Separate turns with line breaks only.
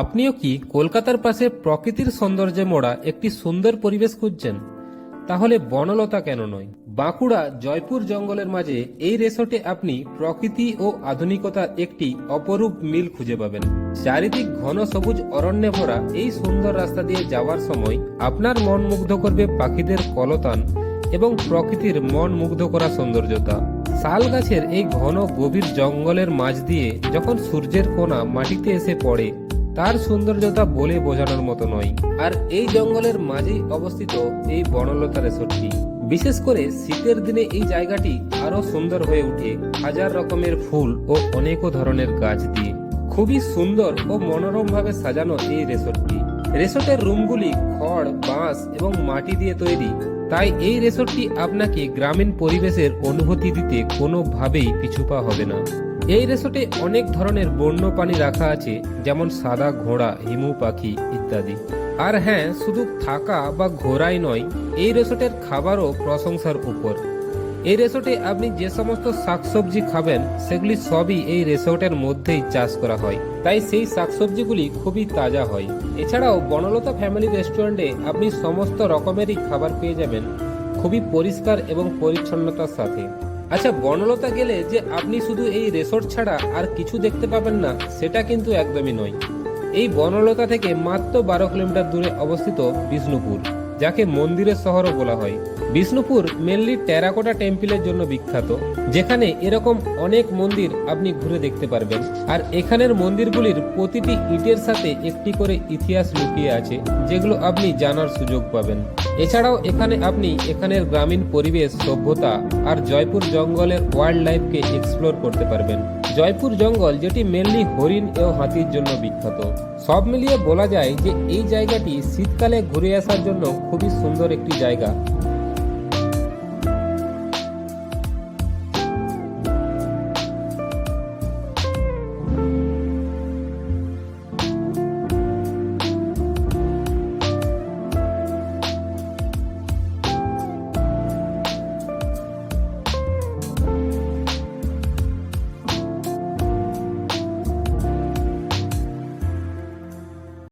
আপনিও কি কলকাতার পাশে প্রকৃতির সৌন্দর্যে মোড়া একটি সুন্দর পরিবেশ খুঁজছেন? তাহলে বনলতা কেন নয়? বাঁকুড়া জয়পুর জঙ্গলের মাঝে এই রেসর্টে আপনি প্রকৃতি ও আধুনিকতার একটি অপরূপ মিল খুঁজে পাবেন। চারিদিক ঘন সবুজ অরণ্যে ভরা এই সুন্দর রাস্তা দিয়ে যাওয়ার সময় আপনার মন মুগ্ধ করবে পাখিদের কলতান এবং প্রকৃতির মন মুগ্ধ করা সৌন্দর্যতা। শাল গাছের এই ঘন গভীর জঙ্গলের মাঝ দিয়ে যখন সূর্যের কোনা মাটিতে এসে পড়ে তার সৌন্দর্যতা বলে বোঝানোর মতো নয়। আর এই জঙ্গলের মাঝেই অবস্থিত এই বনলতা রেসর্টটি। বিশেষ করে শীতের দিনে এই জায়গাটি আরও সুন্দর হয়ে ওঠে। হাজার রকমের ফুল ও অনেকও ধরনের গাছ দিয়ে। খুবই সুন্দর ও মনোরম ভাবে সাজানো এই রেসর্টটি। রেসর্টের রুমগুলি খড়, বাঁশ এবং মাটি দিয়ে তৈরি। তাই এই রেসর্টটি আপনাকে গ্রামীণ পরিবেশের অনুভূতি দিতে কোনোভাবেই পিছুপা হবে না। এই রেসর্টে অনেক ধরনের বন্য প্রাণী রাখা আছে, যেমন সাদা ঘোড়া, হিমু পাখি ইত্যাদি। আর হ্যাঁ শুধু থাকা বা ঘোরাই নয়, এই রেসর্টের খাবারও প্রশংসার উপর। এই রেসর্টে আপনি যে সমস্ত শাকসবজি খাবেন, সেগুলি সবই এই রেসর্টের মধ্যেই চাষ করা হয়। তাই সেই শাকসবজিগুলি খুবই তাজা হয়। এছাড়াও বনলতা ফ্যামিলি রেস্টুরেন্টে আপনি সমস্ত রকমেরই খাবার পেয়ে যাবেন, খুবই পরিষ্কার এবং পরিচ্ছন্নতার সাথে। আচ্ছা বনলতা গেলে যে আপনি শুধু এই রেসর্ট ছাড়া আর কিছু দেখতে পাবেন না, সেটা কিন্তু একদমই নয়। এই বনলতা থেকে মাত্র বারো কিলোমিটার দূরে অবস্থিত বিষ্ণুপুর, যাকে মন্দিরের শহরও বলা হয়। বিষ্ণুপুর মেনলি টেরাকোটা টেম্পলের জন্য বিখ্যাত, যেখানে এরকম অনেক মন্দির আপনি ঘুরে দেখতে পারবেন। আর এখানের মন্দিরগুলির প্রতিটি ইটের সাথে একটি করে ইতিহাস লুকিয়ে আছে, যেগুলো আপনি জানার সুযোগ পাবেন। এছাড়াও এখানে আপনি এখানের গ্রামীণ পরিবেশ, সভ্যতা আর জয়পুর জঙ্গলের ওয়াইল্ড লাইফকে এক্সপ্লোর করতে পারবেন। জয়পুর জঙ্গল, যেটি মেনলি হরিণ ও হাতির জন্য বিখ্যাত। সব মিলিয়ে বলা যায় যে এই জায়গাটি শীতকালে ঘুরে আসার জন্য খুবই সুন্দর একটি জায়গা।